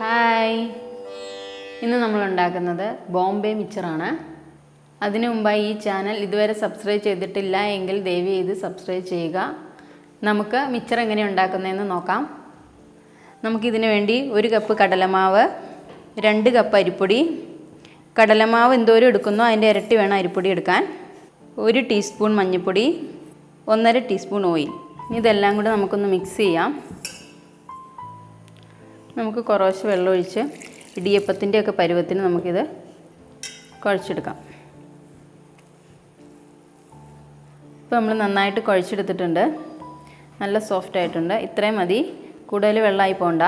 Hi. ഇന്ന് നമ്മൾ ഉണ്ടാക്കുന്നത് ബോംബെ മിച്ചറാണ്. അതിനു മുമ്പായി ഈ ചാനൽ ഇതുവരെ സബ്സ്ക്രൈബ് ചെയ്തിട്ടില്ല എങ്കിൽ ദയവ് ചെയ്ത് സബ്സ്ക്രൈബ് ചെയ്യുക. നമുക്ക് മിച്ചർ എങ്ങനെ ഉണ്ടാക്കുന്നതെന്ന് നോക്കാം. നമുക്കിതിന് വേണ്ടി ഒരു കപ്പ് കടലമാവ് രണ്ട് കപ്പ് അരിപ്പൊടി. കടലമാവ് എന്തോരം എടുക്കുന്നു അതിന്റെ ഇരട്ടി വേണം അരിപ്പൊടി എടുക്കാൻ. ഒരു ടീസ്പൂൺ മഞ്ഞൾപ്പൊടി ഒന്നര ടീസ്പൂൺ ഓയിൽ. ഇതെല്ലാം കൂടെ നമുക്കൊന്ന് മിക്സ് ചെയ്യാം. നമുക്ക് കുറേശ്ശെ വെള്ളം ഒഴിച്ച് ഇടിയപ്പത്തിന്റെ ഒക്കെ പരുവത്തിന് നമുക്കിത് കുഴച്ചെടുക്കാം. ഇപ്പോൾ നമ്മൾ നന്നായിട്ട് കുഴച്ചെടുത്തിട്ടുണ്ട്. നല്ല സോഫ്റ്റ് ആയിട്ടുണ്ട്. ഇത്രയും മതി. കൂടുതൽ വെള്ളമായി പോകണ്ട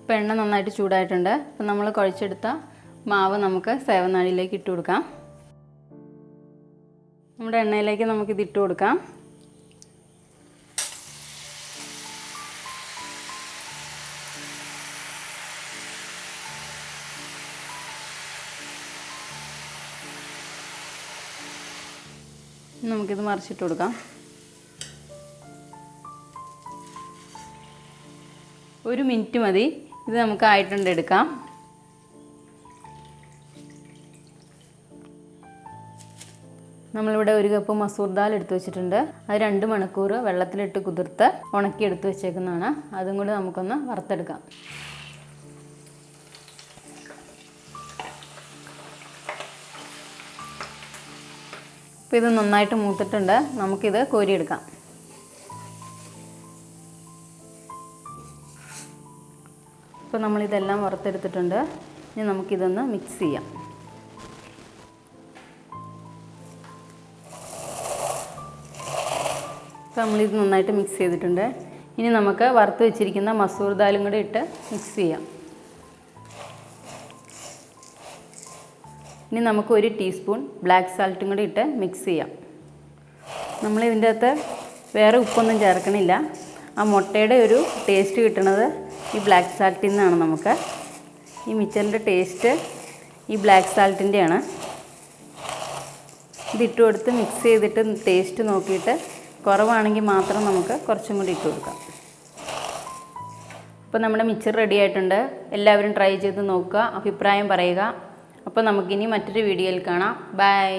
ഇപ്പോൾ എണ്ണ നന്നായിട്ട് ചൂടായിട്ടുണ്ട്. അപ്പം നമ്മൾ കുഴച്ചെടുത്ത മാവ് നമുക്ക് സേവനാഴിയിലേക്ക് ഇട്ട് കൊടുക്കാം. നമ്മുടെ എണ്ണയിലേക്ക് നമുക്കിത് ഇട്ട് കൊടുക്കാം. നമുക്കിത് മറിച്ചിട്ട് കൊടുക്കാം. ഒരു മിനിറ്റ് മതി. ഇത് നമുക്ക് ആയിട്ടുണ്ട് എടുക്കാം. നമ്മളിവിടെ ഒരു കപ്പ് മസൂർ ദാൽ എടുത്തു വെച്ചിട്ടുണ്ട്. അത് രണ്ട് മണിക്കൂർ വെള്ളത്തിലിട്ട് കുതിർത്ത് ഉണക്കി എടുത്ത് വെച്ചേക്കുന്നതാണ്. അതും കൂടി നമുക്കൊന്ന് വറുത്തെടുക്കാം. അപ്പോൾ ഇത് നന്നായിട്ട് മൂത്തിട്ടുണ്ട്. നമുക്കിത് കോരിയെടുക്കാം. ഇപ്പോൾ നമ്മളിതെല്ലാം വറുത്തെടുത്തിട്ടുണ്ട്. ഇനി നമുക്കിതൊന്ന് മിക്സ് ചെയ്യാം. ഇപ്പോൾ നമ്മളിത് നന്നായിട്ട് മിക്സ് ചെയ്തിട്ടുണ്ട്. ഇനി നമുക്ക് വറുത്ത് വെച്ചിരിക്കുന്ന മസൂർ ദാലും കൂടി ഇട്ട് മിക്സ് ചെയ്യാം. ഇനി നമുക്ക് ഒരു ടീസ്പൂൺ ബ്ലാക്ക് സാൾട്ടും കൂടി ഇട്ട് മിക്സ് ചെയ്യാം. നമ്മൾ ഇതിന്റെ അകത്ത് വേറെ ഉപ്പൊന്നും ചേർക്കണില്ല. ആ മുട്ടയുടെ ഒരു ടേസ്റ്റ് കിട്ടണത് ഈ ബ്ലാക്ക് സാൾട്ടിൽ നിന്നാണ് നമുക്ക്. ഈ മിച്ചറിന്റെ ടേസ്റ്റ് ഈ ബ്ലാക്ക് സാൾട്ടിന്റെയാണ് ഇതിട്ട് കൊടുത്ത് മിക്സ് ചെയ്തിട്ട് ടേസ്റ്റ് നോക്കിയിട്ട് കുറവാണെങ്കിൽ മാത്രം നമുക്ക് കുറച്ചും കൂടി ഇട്ട് കൊടുക്കാം. അപ്പോൾ നമ്മുടെ മിച്ചർ റെഡി ആയിട്ടുണ്ട്. എല്ലാവരും ട്രൈ ചെയ്ത് നോക്കുക അഭിപ്രായം പറയുക. അപ്പോൾ നമുക്കിനി മറ്റൊരു വീഡിയോയിൽ കാണാം. ബൈ.